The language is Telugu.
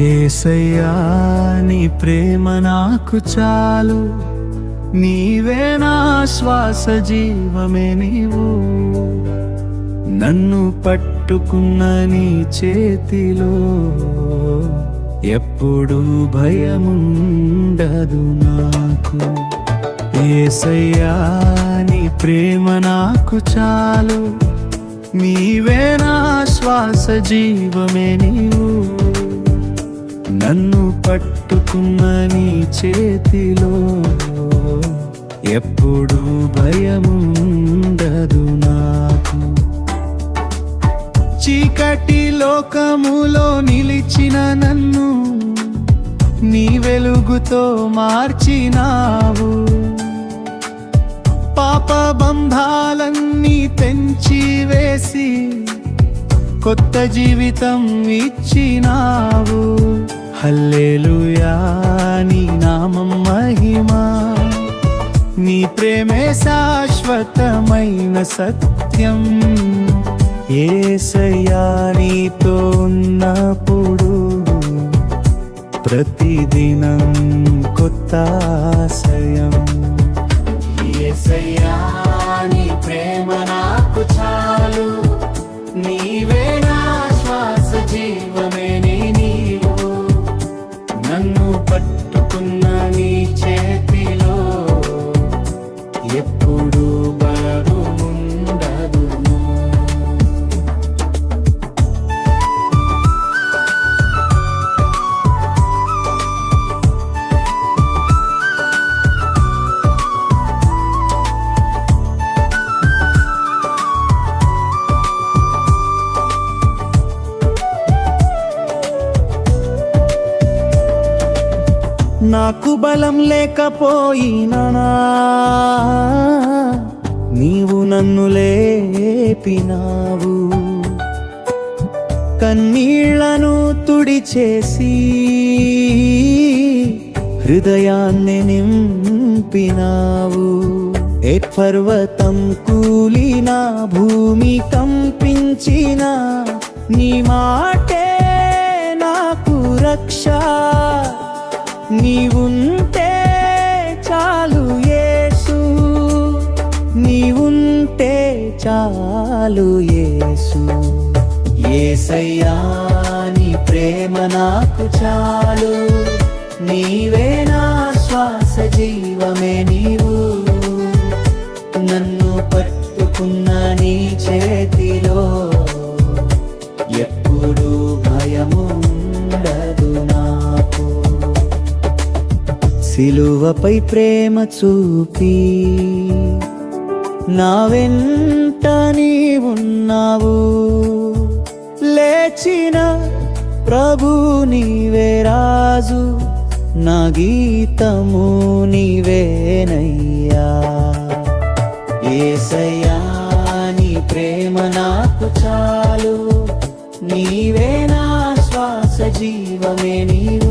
ఏసయ్యా నీ ప్రేమ నాకు చాలు. నీవే నా శ్వాస జీవమే నీవు. నన్ను పట్టుకున్న నీ చేతిలో ఎప్పుడు భయముండదు నాకు. ఏసయ్యా నీ ప్రేమ నాకు చాలు. నీవే నా శ్వాస జీవమే నీవు. నన్ను పట్టుకున్న నీ చేతిలో ఎప్పుడు భయముండదు నాకు. చీకటి లోకములో నిలిచిన నన్ను నీ వెలుగుతో మార్చినావు. పాప బంధాలన్నీ తెంచి వేసి కొత్త జీవితం ఇచ్చినావు. హల్లెలూయా నీ నామం మహిమా. నీ ప్రేమే శాశ్వతమైన సత్యం. ఏసయ్యా నీతో ఉన్నప్పుడు ప్రతిదినం కొత్త ఆశయం. ఏసయ్యా నీ ప్రేమ నాకు చాలు. నీవే నా శ్వాస జీవమే. ఎప్పుడు నాకు బలం లేకపోయినా నీవు నన్ను లేపినావు. కన్నీళ్ళను తుడిచేసి హృదయాన్ని నింపినావు. ఏ పర్వతం కూలిన భూమి కంపించిన నీ మాటే నాకు రక్ష. నీవుంటే చాలు యేసు. నీవుంటే చాలు యేసు. ఏసయ్యా నీ ప్రేమ నాకు చాలు. నీవే నా శ్వాస జీవమే నీవు. సిలువపై ప్రేమ చూపి నా వెంట ఉన్నావు లేచిన ప్రభు నీవే రాజు నా గీతము నీవేనయ్యా. ఏసయ్యా నీ ప్రేమ నాకు చాలు నీవే నా శ్వాస జీవమే నీవు.